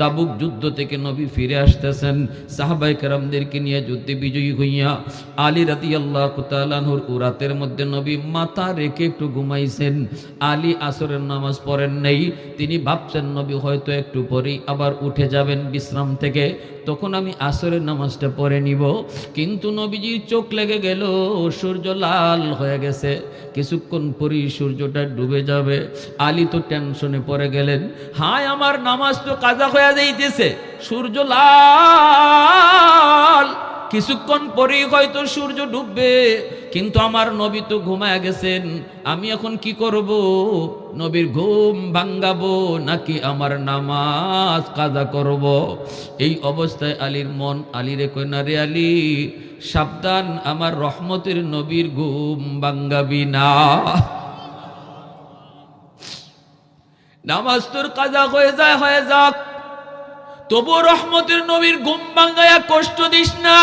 তাবুক যুদ্ধ থেকে নবী ফিরে আসতেছেন। সাহাবাই কারামদেরকে নিয়ে যুদ্ধে বিজয়ী হইয়া আলী রাতি আল্লাহ কুতালানহুর উরাতের মধ্যে নবী মাথা রেখে একটু ঘুমাইছেন। আলী আসরের নামাজ পড়েন নেই। তিনি ভাবছেন, নবী হয়তো একটু পরেই আবার উঠে যাবেন বিশ্রাম থেকে। তখন আমি আসরের নামাজটা পরে নিব। কিন্তু নবীজির চোখ লেগে গেল, সূর্য লাল হয়ে গেছে। কিছুক্ষণ পরেই সূর্যটা ডুবে যাবে। আলী তো টেনশনে পড়ে গেলেন, হায় আমার নামাজ তো কাজা হয়ে যাইতেছে, সূর্য লাল। কিছুক্ষণ পরেই হয়তো সূর্য ডুববে, কিন্তু আমার নবী তো ঘুমায় গেছেন। আমি এখন কি করব? নবীর ঘুম ভাঙ্গাবো নাকি আমার নামাজ কাজা করব? এই অবস্থায় আলীর মন আলীরে কইনা, রে আলী, সাবধান, আমার রহমতের নবীর ঘুম ভাঙ্গাবি না। নামাজ তোর কাজা হয়ে যায়, হয়ে যাক। তবু রহমতের নবীর ঘুম ভাঙ্গায়া কষ্ট দিস না।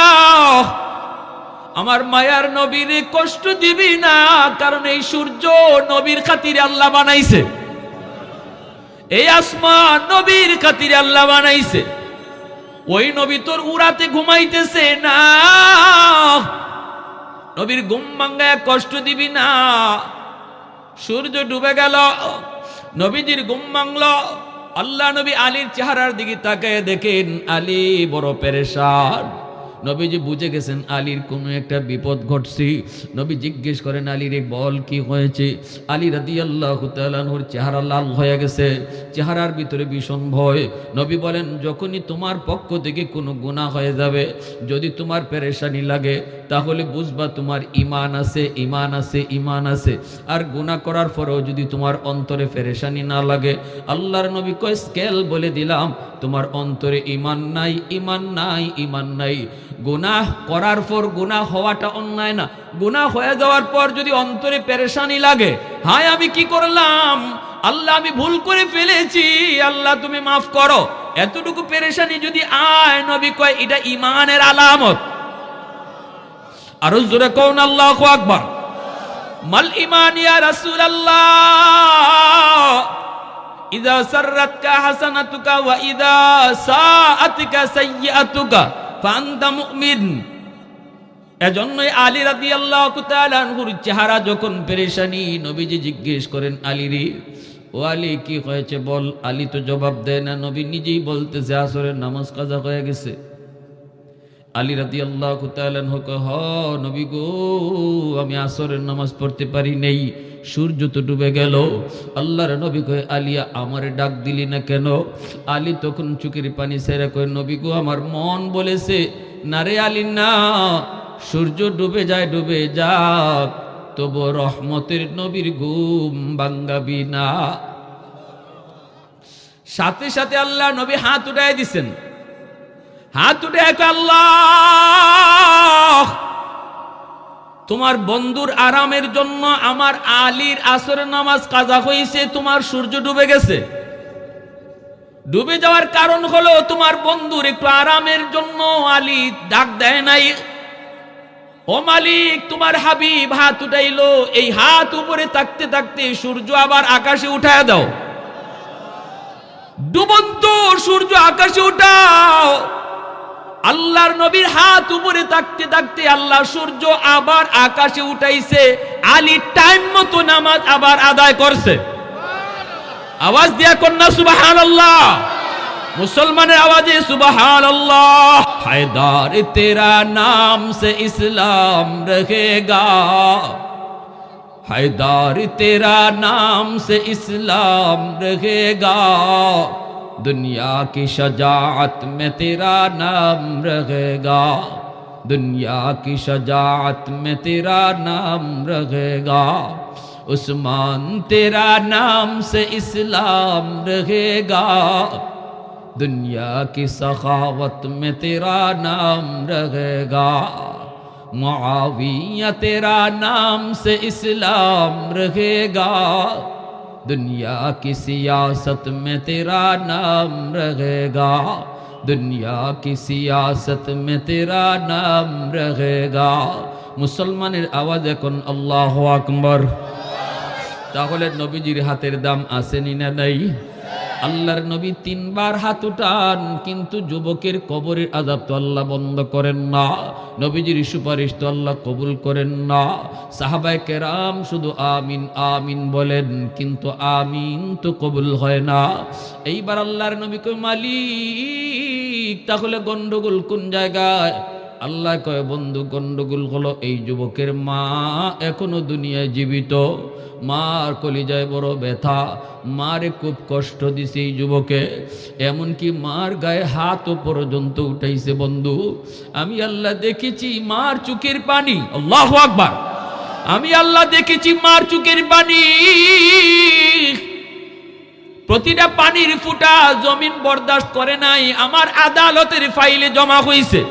আমার মায়ার নবীর কষ্ট দিবি না, কারণ এই সূর্য নবীর খাতিরে আল্লাহ বানাইছে। এই আসমান নবীর খাতিরে আল্লাহ বানাইছে। ওই নবী তোর উড়াতে ঘুমাইতেছে না। নবীর ঘুম ভাঙ্গায় কষ্ট দিবি না। সূর্য ডুবে গেল, নবীজির ঘুম ভাঙল। আল্লাহ নবী আলীর চেহারার দিকে তাকায় দেখেন, আলী বড় পেরেশান। নবীজি বুঝে গেছেন, আলীর কোনো একটা বিপদ ঘটছে। নবী জিজ্ঞেস করেন, আলীর বল কি হয়েছে? আলী রাদি আল্লাহ তালানহুর চেহারা লাল হয়ে গেছে। চেহারার ভিতরে ভীষণ ভয়। নবী বলেন, যখনই তোমার পক্ষ থেকে কোনো গুণা হয়ে যাবে, যদি তোমার পেরেশানি লাগে, তাহলে বুঝবা তোমার ইমান আছে ইমান আছে ইমান আছে। আর গুণা করার পরেও যদি তোমার অন্তরে পেরেশানি না লাগে, আল্লাহর নবী কয়, স্কেল বলে দিলাম, তোমার অন্তরে ইমান নাই ইমান নাই ইমান নাই। গুনাহ করার পর গুনাহ হওয়াটা অন্যায় না। গুনাহ হয়ে যাওয়ার পর যদি অন্তরে পেরেশানি লাগে, হায় আমি কি করলাম? আল্লাহ আমি ভুল করে ফেলেছি। আল্লাহ তুমি মাফ করো। এতটুকু পেরেশানি যদি আয়, নবী কয়, এটা ইমানের আলামত। আরও জোরে কৌন আল্লাহ আকবার। মাল ইমান ইয়া রাসূল আল্লাহ ইদা সাররাতকা হাসানাতুকা ওয়া ইদা সাআতকা সাইয়্যাতুকা। ফাআনতা মুমিন। এজন্যই আলী রাদিয়াল্লাহু তাআলা আনহুর চেহারা যখন পেরেশানি, নবীজি জিজ্ঞেস করেন, আলী রে, ও আলী, কি হয়েছে বল? আলী তো জবাব দেয় না, নবী নিজেই বলতেছে, আসরের নামাজ কাজা হয়ে গেছে। আলী রাদি আল্লাহ হ, নবী গো, আমি আসরের নামাজ পড়তে পারি নেই। সূর্য তো ডুবে গেল। আল্লাহর নবী কয়ে, আলিয়া, আমারে ডাক দিলি না কেন? আলী তখন চুকির পানি সেরা কয়ে, নবী গো, আমার মন বলেছে, না রে আলী, না। সূর্য ডুবে যায়, ডুবে যাক, তবু রহমতের নবীর ঘুম বাঙ্গাবি না। সাথে সাথে আল্লাহ নবী হাত উঠাই দিছেন। হাত উঠে আল্লাহ তোমার বন্ধুর আরামের জন্য আমার আলীর আসরের নামাজ কাজা হয়েছে তোমার সূর্য ডুবে গেছে। ডুবে যাওয়ার কারণ হলো তোমার বন্ধুর একটু আরামের জন্য আলী ডাক দেয় নাই। ও মালিক, তোমার হাবিব হাত উঠাইলো, এই হাত উপরে থাকতে থাকতে সূর্য আবার আকাশে উঠায় দাও। ডুবন্ত সূর্য আকাশে উঠাও। আল্লাহর নবীর হাত উপরে থাকতে থাকতে আল্লাহ সূর্য আবার আকাশে উঠাইছে, আলী টাইম মতো নামাজ আবার আদায় করছে। আওয়াজ দিয়া কন্যা সুবাহান আল্লাহ মুসলমানের আওয়াজে সুবাহান আল্লাহ হায়দার, তেরা নাম সে ইসলাম রহেগা। হায়দার, তেরা নাম সে ইসলাম রহেগা। दुनिया की शजात में तेरा नाम रहेगा। दुनिया की शजात में तेरा नाम रहेगा। उस्मान तेरा नाम से इस्लाम रहेगा। दुनिया की सखावत में तेरा नाम रहेगा। मुआविया तेरा नाम से इस्लाम रहेगा। दुनिया की सियासत में तेरा नाम रहेगा दुनिया की सियासत में तेरा नाम रहेगा মুসলমানের আওয়াজ এখন আল্লাহ আকবর তাহলে নবীজির হাতের দাম আসেনি না নাই আল্লাহর নবী তিনবার হাত উঠান, কিন্তু যুবকের কবরের আজাব তো আল্লাহ বন্ধ করেন না। নবীজির সুপারিশ তো আল্লাহ কবুল করেন না। সাহাবায় কেরাম শুধু আমিন আমিন বলেন, কিন্তু আমিন তো কবুল হয় না। এইবার আল্লাহর নবী কই মালিক, তাহলে গন্ডগোল কোন জায়গায়? আল্লাহ কয়, বন্ধু, গন্ডগোল হলো এই যুবকের মা, এখনও দুনিয়ায় জীবিত। মার কলিজায় বড় ব্যথা, মারে খুব কষ্ট দিছে এই যুবকে। এমনকি মার গায়ে হাতও পর্যন্ত উঠাইছে, বন্ধু। আমি আল্লাহ দেখেছি মার চুকের পানি। আল্লাহ আকবার। আমি আল্লাহ দেখেছি মার চুকের পানি। প্রতিটা পানির ফুটা জমিন বরদাস্ত করে নাই, আমার আদালতের ফাইলে জমা হয়েছে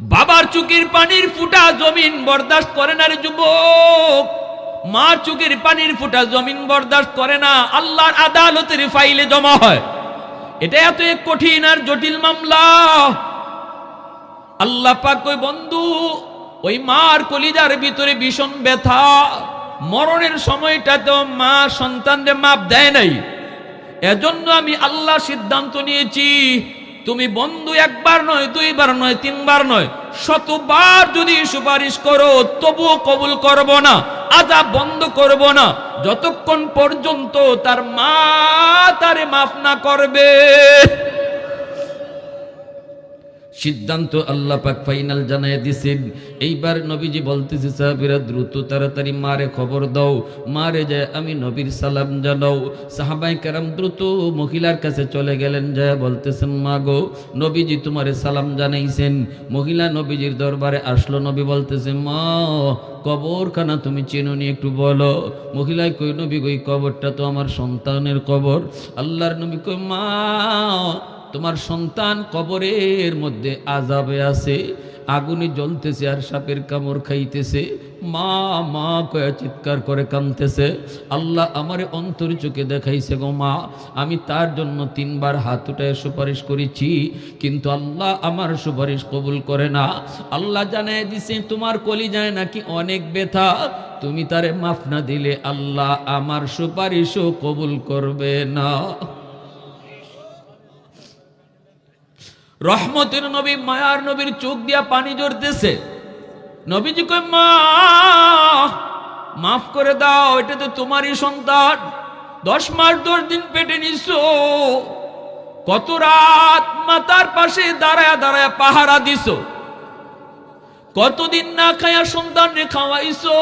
বাবার চুকির পানির ফুটা জমিন বরদাস্ত করে না রে যুবক। মা চুকির পানির ফুটা জমিন বরদাস্ত করে না, আল্লাহর আদালতের ফাইলে জমা হয়। এটা এত কঠিন আর জটিল মামলা। আল্লাহ পাক ওই বন্ধু, ওই মার কলিজার ভিতরে ভীষণ ব্যথা। মরণের সময়টা তো মা সন্তানরে মাপ দেয় নাই। এজন্য আমি আল্লাহ সিদ্ধান্ত নিয়েছি তুমি বন্ধু একবার নয়, দুইবার নয়, তিনবার নয়, শতবার যদি সুপারিশ করো, তবুও কবুল করব না আজা বন্ধ করব না, যতক্ষণ পর্যন্ত তার মা তারে মাফ না করবে। সিদ্ধান্ত আল্লাহ পাক ফাইনাল জানাই দিছেন। এইবার নবীজি বলতেছে, সাহাবিরা, দ্রুত তাড়াতাড়ি মারে খবর দাও। মারে যায়, আমি নবীর সালাম জানাও। সাহাবাই কারাম দ্রুত মহিলার কাছে চলে গেলেন, যায় বলতেছেন, মা গো, নবীজি তোমারে সালাম জানাইছেন। মহিলা নবীজির দরবারে আসলো, নবী বলতেছে, মা, কবরখানা তুমি চেনো নি একটু বলো। মহিলায় কই নবী কই কবরটা তো আমার সন্তানের কবর। আল্লাহর নবী কই মা তোমার সন্তান কবরের মধ্যে আজাবে আছে, আগুনে জ্বলতেছে আর সাপের কামড় খাইতেছে। মা মা কয়া চিৎকার করে কাঁদতেছে। আল্লাহ আমারে অন্তর চোখে দেখাইছে গো মা, আমি তার জন্য তিনবার হাত উঠায় সুপারিশ করেছি, কিন্তু আল্লাহ আমার সুপারিশ কবুল করে না। আল্লাহ জানায় দিছে, তোমার কলি যায় নাকি অনেক ব্যথা, তুমি তারে মাফ না দিলে আল্লাহ আমার সুপারিশও কবুল করবে না। রহমতের নবী, মায়ার নবীর চোখ দিয়া পানি জড়তেছে নবীজি কই মা, মাফ করে দাও, এটা তো তোমারই সন্তান। দশ মাস দশ দিন পেটে নিছো। কত রাত মাতার পাশে দাঁড়ায় দাঁড়ায় পাহারা দিছো। কতদিন না খায়া সন্তান রে খাওয়াইছো।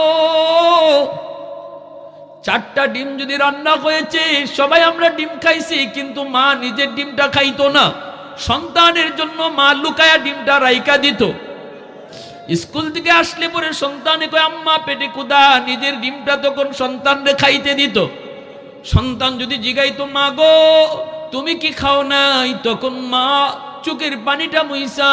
চারটা ডিম যদি রান্না হয়েছে, সবাই আমরা ডিম খাইছি, কিন্তু মা নিজের ডিমটা খাইতো না। সন্তানের জন্য মা লুকায়া ডিমটা রাইকা দিত। স্কুল থেকে আসলে পরে সন্তানে কয়, আম্মা, পেটে কুদা নিজের ডিমটা তখন সন্তানরে খাইতে দিত। সন্তান যদি জিগাইতো, মা গো, তুমি কি খাও নাই? তখন মা চোখের পানিটা মুইসা,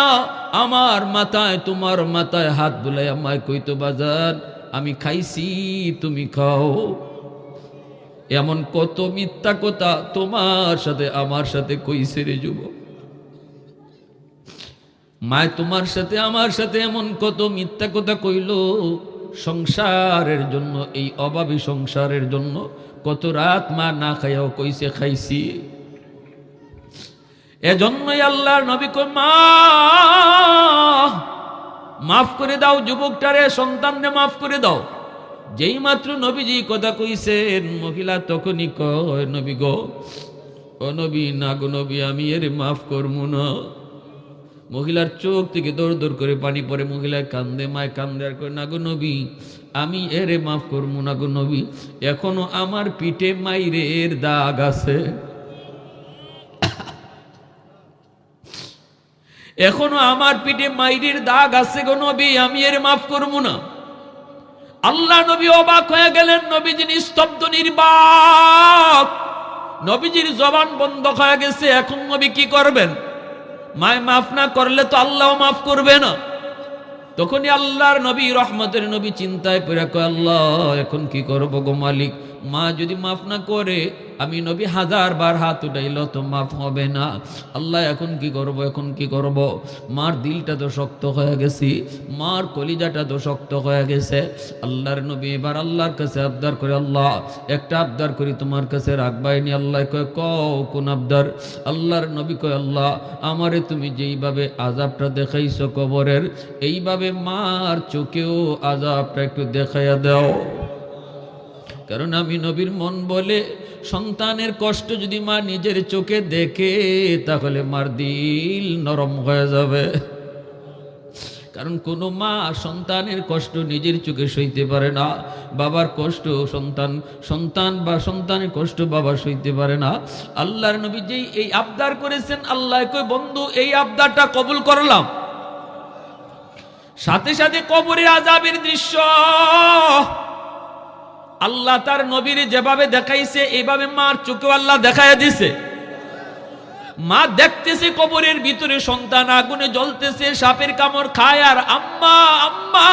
আমার মাথায়, তোমার মাথায় হাত বুলাই আমায় কইতো বাজার আমি খাইছি, তুমি খাও। এমন কত মিথ্যা কথা তোমার সাথে, আমার সাথে কইছে রে যুবক। মায় তোমার সাথে, আমার সাথে এমন কত মিথ্যা কথা কইল? সংসারের জন্য, এই অভাবী সংসারের জন্য কত রাত মা না খাইয়াও কইছে, খাইছি। এজন্যই আল্লাহর নবী কই মা, মাফ করে দাও যুবকটারে, সন্তানরে মাফ করে দাও। যেই মাত্র নবীজি কথা কইছেন, মহিলা তখনই কয়, নবী গো, ও নবী, না গো নবী, আমি এর মাফ করব না। মহিলার চোখ থেকে দৌড় দৌড় করে পানি পড়ে মহিলায় কান্দে, মায় কান্দে আর করে না গো নবী, আমি এরে মাফ করব না গো নবী, এখনও আমার পিঠে মাইরের দাগ আছে। এখনও আমার পিঠে মাইরের দাগ আছে গো নবী, আমি এর মাফ করব না। আল্লাহ নবী অবাক হয়ে গেলেন নবীজি নিস্তব্ধ নির্বাক, নবীজির জবান বন্ধ হয়ে গেছে, এখন নবী কি করবেন? মায় মাফ না করলে তো আল্লাহ মাফ করবে না। তখনই আল্লাহর নবী, রহমতের নবী চিন্তায় পড়ে কয়, আল্লাহ, এখন কি করব গো মালিক? মা যদি মাফ না করে, আমি নবী হাজার বার হাত উঠাইল, তো মাফ হবে না। আল্লাহ এখন কি করব, এখন কি করব? মার দিলটা তো শক্ত হয়ে গেছি, মার কলিজাটা তো শক্ত হয়ে গেছে। আল্লাহর নবী এবার আল্লাহর কাছে আবদার করে, আল্লাহ, একটা আবদার করি তোমার কাছে রাখবাইনি আল্লাহ কয় কোন আবদার? আল্লাহর নবী কয়, আল্লাহ, আমারে তুমি যেইভাবে আজাবটা দেখাইছো কবরের, এইভাবে মার চোখেও আজাবটা একটু দেখাইয়া দাও। কারণ আমি নবীর মন বলে সন্তানের কষ্ট যদি মা নিজের চোখে দেখে, তাহলে মার দিল নরম হয়ে যাবে। কারণ কোনো মা সন্তানের কষ্ট নিজের চোখে সইতে পারে না, বাবার কষ্ট সন্তান সন্তান বা সন্তানের কষ্ট বাবা সইতে পারে না। আল্লাহর নবী যেই এই আবদার করেছেন, আল্লাহ কই বন্ধু, এই আবদারটা কবুল করলাম। সাথে সাথে কবরের আজাবের দৃশ্য আল্লাহ তার নবীর যেভাবে দেখাইছে এইভাবে মার চোখে আল্লাহ দেখাইয়া দিছে। মা দেখতেছে কবরের ভিতরে সন্তান আগুনে জ্বলতেছে, সাপের কামড় খায় আর আম্মা আম্মা,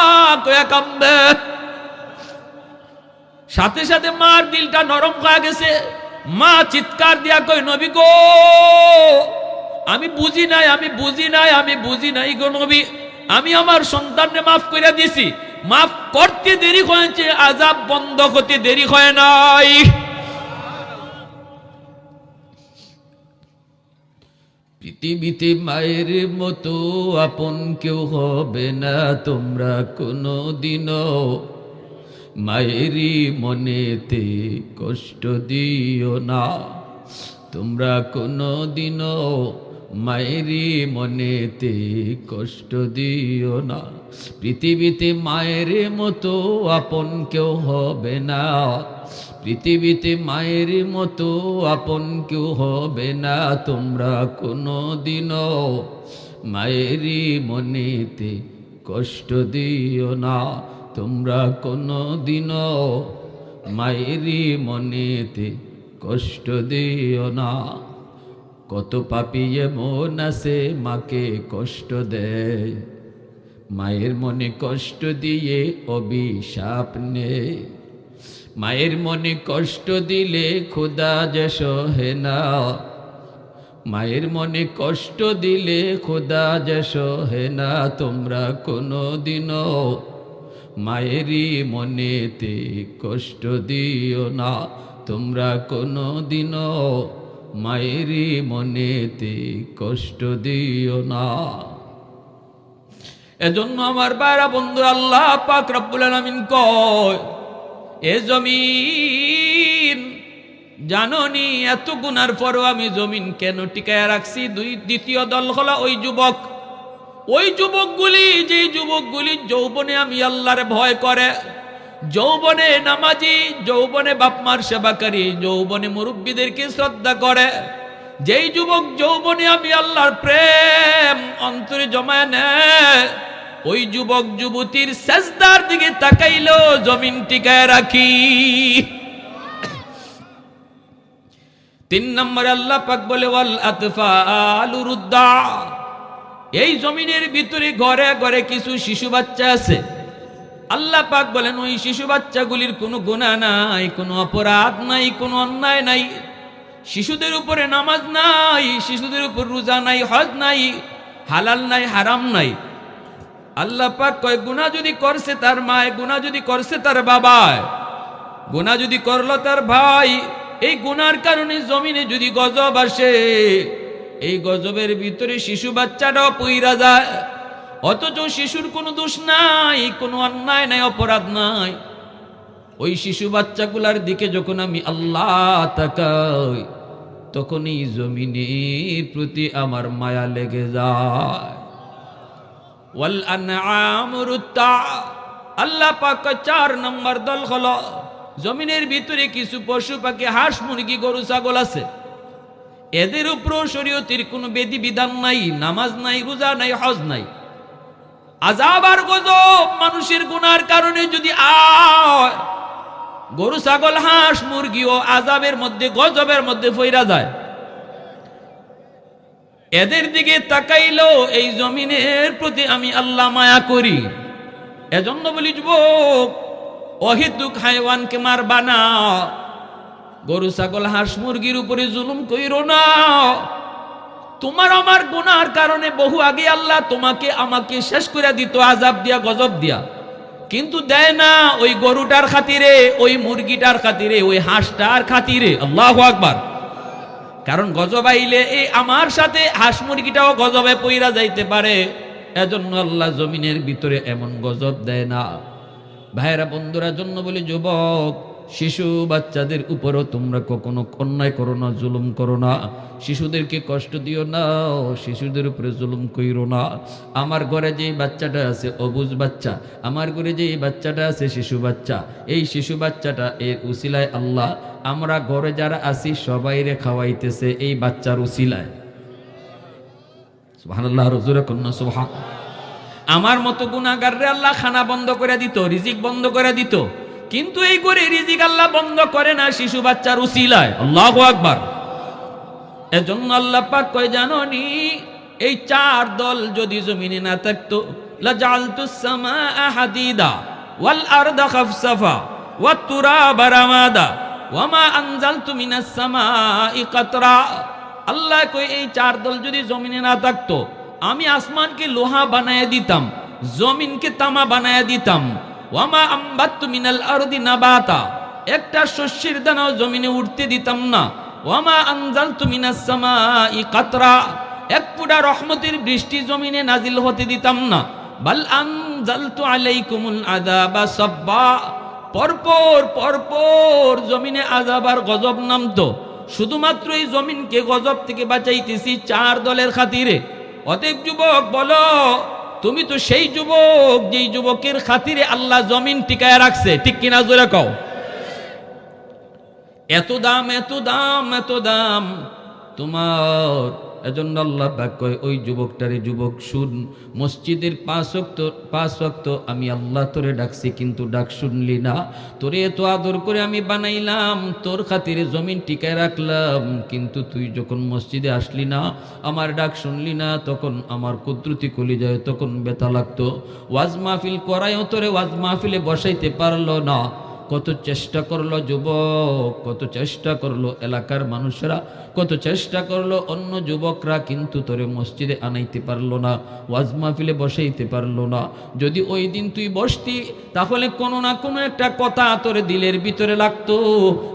কয়া কামবে সাথে সাথে মার দিলটা নরম হয়ে গেছে। মা চিৎকার দিয়া কই নবী গো, আমি বুঝি নাই, আমি বুঝি নাই, আমি বুঝি নাই গো নবী। আমি আমার সন্তানকে মাফ করে দিছি। মাফ করতে দেরি হয়েছে, আজাব বন্ধ হতে দেরি হয় নাই। পৃথিবীতে মায়ের মতো আপন কেউ হবে না তোমরা কোনো দিনও মায়েরই মনেতে কষ্ট দিও না, তোমরা কোনো দিনও মায়েরই মনেতে কষ্ট দিও না। পৃথিবীতে মায়ের মতো আপন কেউ হবে না। পৃথিবীতে মায়ের মতো আপন কেউ হবে না। তোমরা কোনো দিনও মায়েরই মনেতে কষ্ট দিও না। তোমরা কোনো দিনও মায়েরই মনেতে কষ্ট দিও না। কত পাপিয়ে মন আছে মাকে কষ্ট দেয়। মায়ের মনে কষ্ট দিয়ে অভিশাপ নে মায়ের মনে কষ্ট দিলে খোদা যে সহে না। মায়ের মনে কষ্ট দিলে খোদা যে সহে না। তোমরা কোনো দিনও মায়েরই মনেতে কষ্ট দিও না। তোমরা কোনো দিনও মায়েরই মনেতে কষ্ট দিও না। এজন্য আমার বাইরা বন্ধু আল্লাহ পাক রব্বুল আলামিন কয়, এ জমিন জাননি, এত গুনার পরও আমি জমিন কেন টিকায় রাখছি? দুই, দ্বিতীয় দল হলো ওই যুবক। ওই যুবকগুলি যে যুবকগুলি যৌবনে আমি আল্লাহরে ভয় করে যৌবনে নামাজি, যৌবনে বাপমার সেবাকারী যৌবনে মুরব্বীদেরকে শ্রদ্ধা করে। যেই যুবক যৌবনে আমি আল্লাহর প্রেম অন্তরে জমায় নেয়, ওই যুবক যুবতীর সেজদার দিকে তাকাইলো জমিন টিকায় রাখি। তিন নম্বর আল্লাহ পাক বলে, ওয়াল আতফালুরুদ্দা এই জমিনের ভিতরে ঘরে ঘরে কিছু শিশু বাচ্চা আছে। আল্লাহ পাক বলেন, ওই শিশু বাচ্চাগুলির কোনো গুণা নাই, কোনো অপরাধ নাই, কোনো অন্যায় নাই। শিশুদের উপরে নামাজ নাই, শিশুদের উপর রোজা নাই, হজ নাই, হালাল নাই, হারাম নাই। আল্লাহ পাক কয়, গুণা যদি করছে তার মায়, গুণা যদি করছে তার বাবায়, গুণা যদি করল তার ভাই, এই গুনার কারণে জমিনে যদি গজব আসে, এই গজবের ভিতরে শিশু বাচ্চাটাও পইরা যায়। অথচ শিশুর কোনো দোষ নাই, কোনো অন্যায় নাই, অপরাধ নাই। ওই শিশু বাচ্চাগুলার দিকে যখন আমি আল্লাহ তাকাই, তখনই জমিনের প্রতি আমার মায়া লেগে যায়। ওয়াল আল্লাহ পাক চার নম্বর দল হলো, জমিনের ভিতরে কিছু পশু পাখি, হাঁস, মুরগি, গরু, ছাগল আছে। এদের উপরও শরীয়তির কোনো বেদি বিধান নাই, নামাজ নাই, রোজা নাই, হজ নাই। আজাব আর গজব মানুষের গুনার কারণে যদি আয়, গরু, ছাগল, হাঁস মুরগি ও আজাবের মধ্যে, গজবের মধ্যে ফইরা যায়। এদের দিকে তাকাইলো এই জমিনের প্রতি আমি আল্লাহ মায়া করি। এজন্য বলি, যুবক, অহিতুক হাইওয়ানকে মারবা না গরু, ছাগল, হাঁস, মুরগির উপরে জুলুম কইরো না। তোমার আমার গুনার কারণে বহু আগে আল্লাহ তোমাকে আমাকে শেষ করে দিত আজাব দিয়া, গজব দিয়া। কিন্তু দেয় না, ওই গরুটার খাতিরে, ওই মুরগিটার খাতিরে, ওই হাঁসটার খাতিরে। আল্লাহ আকবার। কারণ গজব আইলে এই আমার সাথে হাঁস মুরগিটাও গজবে পইরা যাইতে পারে। এজন্য আল্লাহ জমিনের ভিতরে এমন গজব দেয় না। ভাইয়েরা, বন্ধুরা, জন্য বলি, যুবক শিশু বাচ্চাদের উপরও তোমরা কখনো অন্যায় করো না, জুলুম করো না। শিশুদেরকে কষ্ট দিও না, শিশুদের উপরে জুলুম কইরো না। আমার ঘরে যেই বাচ্চাটা আছে, অবুজ বাচ্চা, আমার ঘরে যেই বাচ্চাটা আছে, শিশু বাচ্চা, এই শিশু বাচ্চাটা এর উসিলায় আল্লাহ, আমরা ঘরে যারা আছি, সবাইরে খাওয়াইতেছে এই বাচ্চার উসিলায়। আমার মতো গুণাগাররে আল্লাহ খানা বন্ধ করে দিত, রিজিক বন্ধ করে দিত। কিন্তু এই করে রিজিক আল্লাহ বন্ধ করে না শিশু বাচ্চার উসিলায়। আল্লাহ আকবার। এজন্য আল্লাহ পাক কয়, জানো নি, এই চার দল যদি জমিনে না থাকতো আল্লাহ এই চার দল যদি জমিনে না থাকতো, আমি আসমানকে লোহা বানায় দিতাম, জমিনকে তামা বানায় দিতাম ওয়ামা আম্বাত্তু মিনাল আরদি নাবাতা। একটা শস্যের দানাও জমিনে উঠতে দিতাম না। ওয়ামা আনজালতু মিনাস সামাই কাতরা। এক পুরা রহমতের বৃষ্টি জমিনে নাজিল হতে দিতাম না। বাল আনজালতু আলাইকুমুল আযাবা সাব্বা। পরপর পরপর জমিনে আযাব গজব নামতো। শুধুমাত্র এই জমিনকে গজব থেকে বাঁচাইতেছি চার দলের খাতিরে। অতএব যুবক, বলো তুমি তো সেই যুবক যেই যুবকের খাতিরে আল্লাহ জমিন টিকায় রাখছে। ঠিক কিনা জোরে কও? এত দাম এত দাম এত দাম তোমার এজন্য আল্লাহ পাক কয়, ওই যুবকটারে যুবক, শুন, মসজিদের পাঁচ ওয়াক্ত পাঁচ ওয়াক্ত আমি আল্লাহ তোরে ডাকছি, কিন্তু ডাক শুনলি না। তোরে এত আদর করে আমি বানাইলাম, তোর খাতিরে জমিন টিকায় রাখলাম, কিন্তু তুই যখন মসজিদে আসলি না, আমার ডাক শুনলি না, তখন আমার কুদ্রুতি কলি যায় তখন বেতা লাগতো। ওয়াজ মাহফিল করায়ও তোরে ওয়াজ মাহফিলে বসাইতে পারল না। কত চেষ্টা করল যুবক, কত চেষ্টা করল এলাকার মানুষরা, কত চেষ্টা করল অন্য যুবকরা, কিন্তু তোরে মসজিদে আনাইতে পারল না, ওয়াজ মাহফিলে বসাইতে পারল না। যদি ওই দিন তুই বসতি, তাহলে কোনো না কোনো একটা কথা তোরে দিলের ভিতরে লাগতো,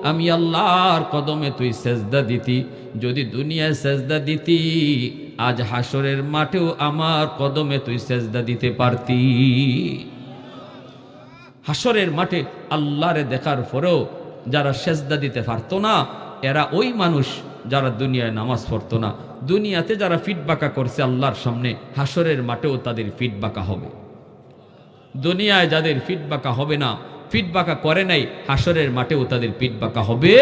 আমি আল্লাহর কদমে তুই সেজদা দিতি। যদি দুনিয়ায় সেজদা দিতি, আজ হাসরের মাঠেও আমার কদমে তুই সেজদা দিতে পারতি। হাসরের মাঠে আল্লাহরে দেখার পরেও যারা সেজদা দিতে পারতো না, এরা ওই মানুষ যারা দুনিয়ায় নামাজ পড়তো না। দুনিয়াতে যারা ফিটবাকা করছে আল্লাহর সামনে হাসরের মাঠেও তাদের ফিটবাকা হবে। দুনিয়ায় যাদের ফিটবাকা হবে না ফিটবাকা করে নাই হাসরের মাঠেও তাদের ফিটবাকা হবে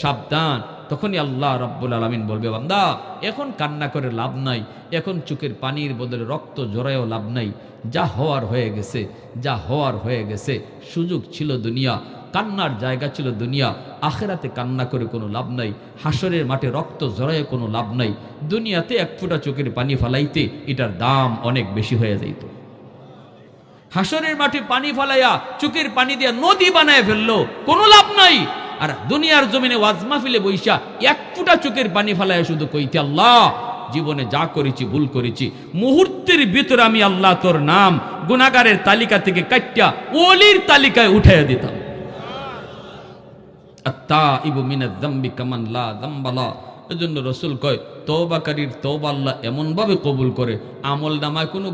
সাবধান। তখনই আল্লাহ রব্বুল আলমিন বলবে, বান্দা, এখন কান্না করে লাভ নাই, এখন চোখের পানির বদলে রক্ত জড়ায়ও লাভ নাই, যা হওয়ার হয়ে গেছে, যা হওয়ার হয়ে গেছে, সুযোগ ছিল দুনিয়া, কান্নার জায়গা ছিল দুনিয়া, আখেরাতে কান্না করে কোনো লাভ নাই, হাসরের মাঠে রক্ত জড়ায় কোনো লাভ নাই, দুনিয়াতে এক ফোঁটা চোখের পানি ফালাইতে এটার দাম অনেক বেশি হয়ে যাইত। হাসরের মাঠে পানি ফালাইয়া চোখের পানি দিয়া নদী বানায় ফেলল, কোনো লাভ নাই আর দুনিয়ার জমিনে ওয়াজমা ফিলে বৈশা এক ফুটা চোখের পানি ফালাইয়া শুধু কইতে আল্লাহ, জীবনে যা করেছি, ভুল করেছি, মুহূর্তের ভিতরে আমি আল্লাহ তোর নাম গুনাগারের তালিকা থেকে কাটিয়া ওলির তালিকায় উঠাইয়া দিতাম। মিনা এমনভাবে কবুল করে কোনো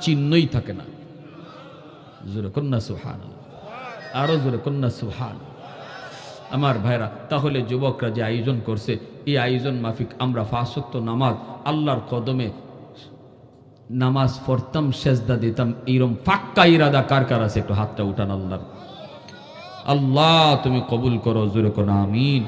চিহ্নই থাকে না। আরও জোরে কন্যা সুহান আমার ভাইরা, তাহলে যুবকরা যে আয়োজন করছে, এই আয়োজন মাফিক, আমরা ফাঁসত্ব নামাজ, আল্লাহর কদমে নামাজ পড়তাম, সেজদা দিতাম, এইরম ফাক্কা ইরাদা কার কার আছে? একটু হাতটা উঠান আল্লাহর। আল্লাহ, তুমি কবুল করো, জোরে কোন আমিন।